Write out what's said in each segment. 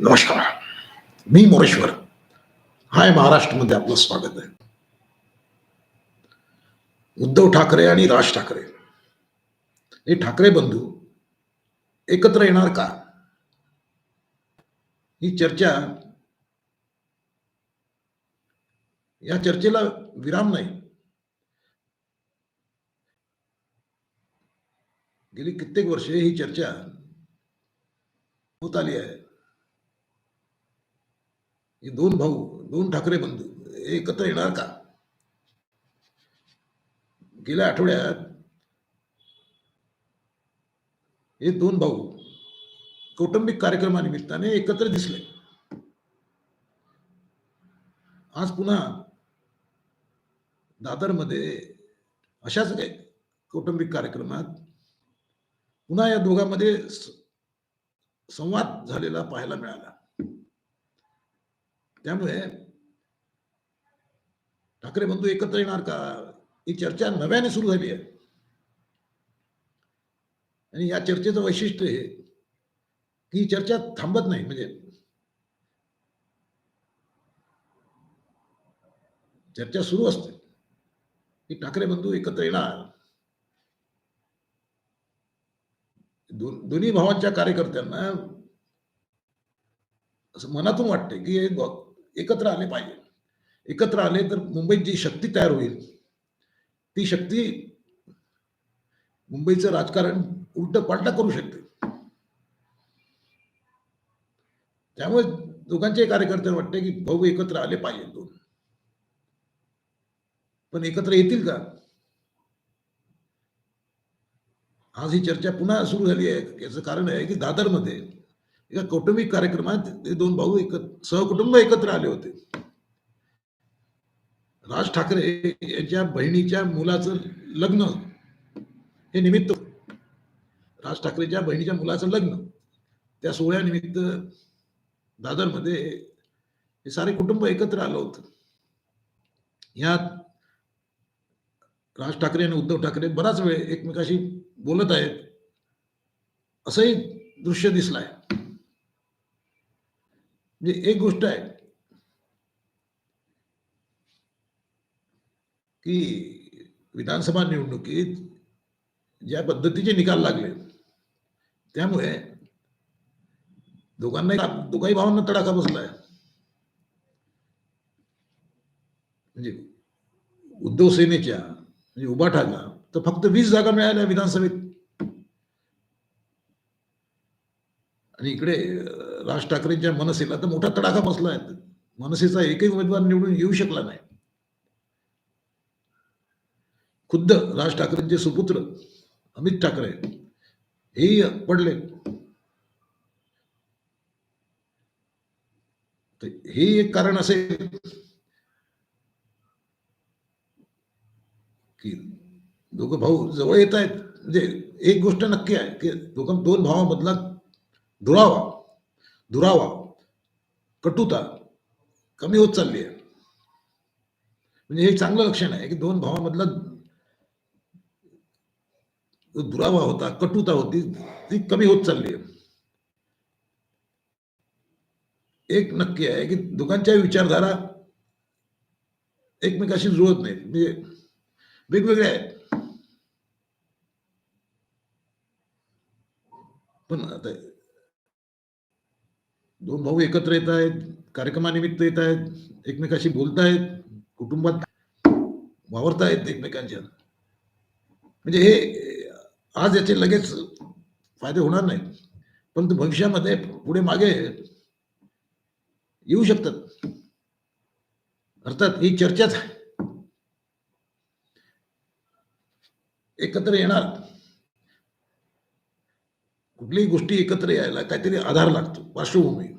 नमस्कार. मी मोरेश्वर. हाय महाराष्ट्रमध्ये आपलं स्वागत आहे. उद्धव ठाकरे आणि राज ठाकरे. हे ठाकरे बंधू एकत्र येणार का? ही चर्चा या चर्चेला विराम नाही. गेली कित्येक वर्षे ही चर्चा होत आली आहे. हे दोन भाऊ दोन ठाकरे बंधू एकत्र येणार का? गेल्या आठवड्यात हे दोन भाऊ कौटुंबिक कार्यक्रमानिमित्ताने एकत्र दिसले. आज पुन्हा दादरमध्ये अशाच काही कौटुंबिक कार्यक्रमात पुन्हा या दोघांमध्ये संवाद झालेला पाहायला मिळाला. त्यामुळे ठाकरे बंधू एकत्र येणार का? ही चर्चा नव्याने सुरू झाली आहे. आणि या चर्चेचं वैशिष्ट्य हे की ही चर्चा थांबत नाही. म्हणजे चर्चा सुरू असते की ठाकरे बंधू एकत्र येणार. दोन्ही भावांच्या कार्यकर्त्यांना असं मनातून वाटते की हे एकत्र आले पाहिजे. एकत्र आले तर मुंबईत जी शक्ती तयार होईल ती शक्ती मुंबईचं राजकारण उलट पालटा करू शकते. त्यामुळे दोघांचे कार्यकर्ते वाटते की भाऊ एकत्र आले पाहिजे दोन. पण एकत्र येतील का? आज ही चर्चा पुन्हा सुरू झाली आहे. याचं कारण आहे की दादरमध्ये एका कौटुंबिक कार्यक्रमात ते दोन भाऊ एक सहकुटुंब एकत्र आले होते. राज ठाकरे यांच्या बहिणीच्या मुलाचं लग्न हे निमित्त राज ठाकरेच्या बहिणीच्या मुलाचं लग्न. त्या सोहळ्यानिमित्त दादरमध्ये हे सारे कुटुंब एकत्र आलं होतं. यात राज ठाकरे आणि उद्धव ठाकरे बराच वेळ एकमेकाशी बोलत आहेत. असंही दृश्य दिसलं आहे म्हणजे एक गोष्ट आहे की विधानसभा निवडणुकीत ज्या पद्धतीचे निकाल लागले, त्यामुळे दोघांना दोघाही भावांना तडाखा बसलाय. म्हणजे उद्धव सेनेच्या, म्हणजे उभाठाला तर फक्त वीस जागा मिळाल्या विधानसभेत. आणि इकडे राज ठाकरेंच्या मनसेला तर मोठा तडाखा बसला आहे. मनसेचा एकही उमेदवार निवडून येऊ शकला नाही. खुद्द राज ठाकरेंचे सुपुत्र अमित ठाकरे हेही पडले. तर हे एक कारण असेल की दोघं भाऊ जवळ येत आहेत. म्हणजे एक गोष्ट नक्की आहे की दोघं दोन भावामधला दुरावा. दुरावा. कटुता. कमी होत चालली आहे. म्हणजे हे चांगलं लक्षण आहे की दोन भावामधला दुरावा होता कटुता होती ती कमी होत चालली आहे. एक नक्की आहे की दोघांच्या विचारधारा एकमेकाशी जुळत नाहीत. म्हणजे वेगवेगळे आहेत. पण आता दोन भाऊ एकत्र येत आहेत कार्यक्रमानिमित्त येत आहेत एकमेकाशी बोलतायत कुटुंबात वावरतायत एकमेकांच्या. म्हणजे हे आज याचे लगेच फायदे होणार नाहीत. परंतु भविष्यामध्ये पुढे मागे येऊ शकतात. अर्थात ही चर्चाच आहे. एकत्र येणार. कुठलीही गोष्टी एकत्र यायला काहीतरी आधार लागतो पार्श्वभूमी.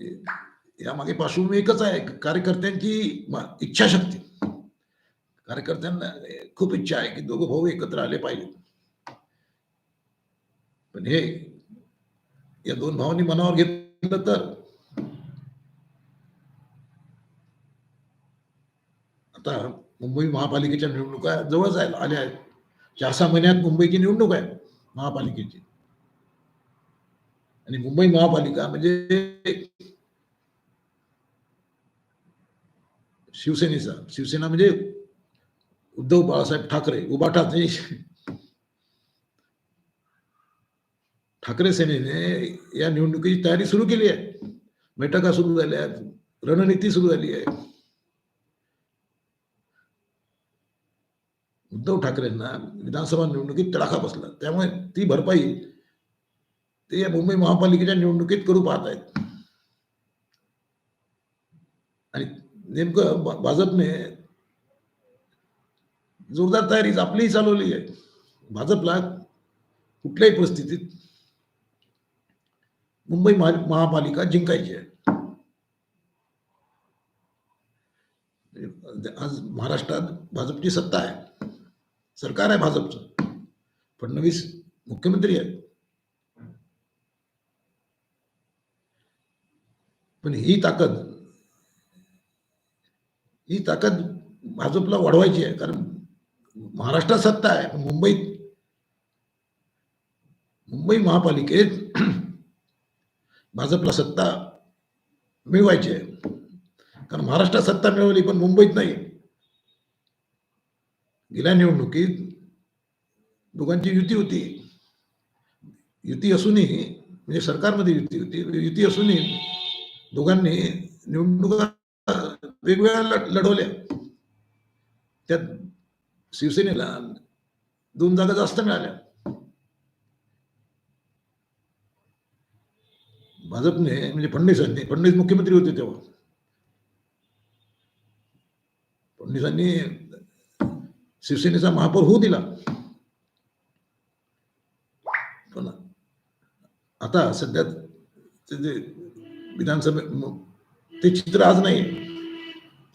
यामागे पार्श्वभूमी एकच आहे. कार्यकर्त्यांची इच्छाशक्ती. कार्यकर्त्यांना खूप इच्छा आहे की दोघं भाऊ एकत्र आले पाहिजे. पण हे, या दोन भावांनी मनावर घेतलं तर, आता मुंबई महापालिकेच्या निवडणुका जवळ जायला आल्या आहेत. चार सहा महिन्यात मुंबईची निवडणूक आहे महापालिकेची. आणि मुंबई महापालिका म्हणजे शिवसेनेचा. शिवसेना म्हणजे उद्धव बाळासाहेब ठाकरे उबाठा ठाकरे. ठाकरे सेनेने या निवडणुकीची तयारी सुरू केली आहे. बैठका सुरू झाल्या आहेत रणनीती सुरू झाली आहे. उद्धव ठाकरेंना विधानसभा निवडणुकीत तडाखा बसला. त्यामुळे ती भरपाई ते या मुंबई महापालिकेच्या निवडणुकीत करू पाहत आहेत. आणि नेमकं भाजपने जोरदार तयारी आपलीही चालवली आहे. भाजपला कुठल्याही परिस्थितीत मुंबई महा- महापालिका जिंकायची आहे. आज महाराष्ट्रात भाजपची सत्ता आहे. सरकार आहे भाजपचं. फडणवीस मुख्यमंत्री आहेत. पण ही ताकद ही ताकद भाजपला वाढवायची आहे. कारण महाराष्ट्रात सत्ता आहे पण मुंबईत मुंबई महापालिकेत भाजपला सत्ता मिळवायची आहे. कारण महाराष्ट्रात सत्ता मिळवली पण मुंबईत नाही. गेल्या निवडणुकीत दोघांची युती होती. युती असूनही म्हणजे सरकारमध्ये युती होती. युती असूनही दोघांनी निवडणुका वेगवेगळ्या लढवल्या. त्यात शिवसेनेला दोन जागा जास्त मिळाल्या. भाजपने म्हणजे फडणवीसांनी फडणवीस मुख्यमंत्री होते तेव्हा. फडणवीसांनी शिवसेनेचा महापौर होऊ दिला. पण आता सध्या ते विधानसभे ते चित्र आज नाही.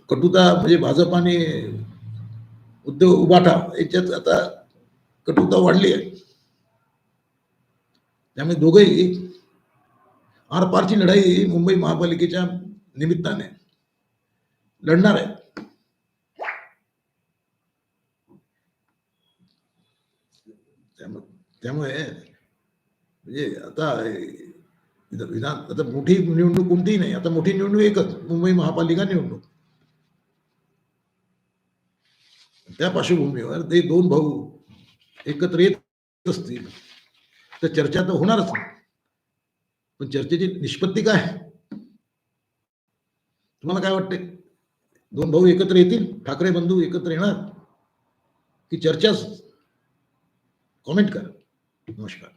कटुता म्हणजे भाजप आणि उद्धव उभाटा याच्यात आता कटुता वाढली आहे. त्यामुळे दोघही आरपारची लढाई मुंबई महापालिकेच्या निमित्ताने लढणार आहे. त्यामुळे त्यामुळे म्हणजे आता विधान आता मोठी निवडणूक कोणतीही नाही. आता मोठी निवडणूक एकच. मुंबई महापालिका निवडणूक. त्या पार्श्वभूमीवर ते दोन भाऊ एकत्र येत असतील तर चर्चा तर होणारच पण चर्चेची निष्पत्ती काय तुम्हाला काय वाटते दोन भाऊ एकत्र येतील ठाकरे बंधू एकत्र येणार की चर्चाच? कॉमेंट करा. नमस्कार.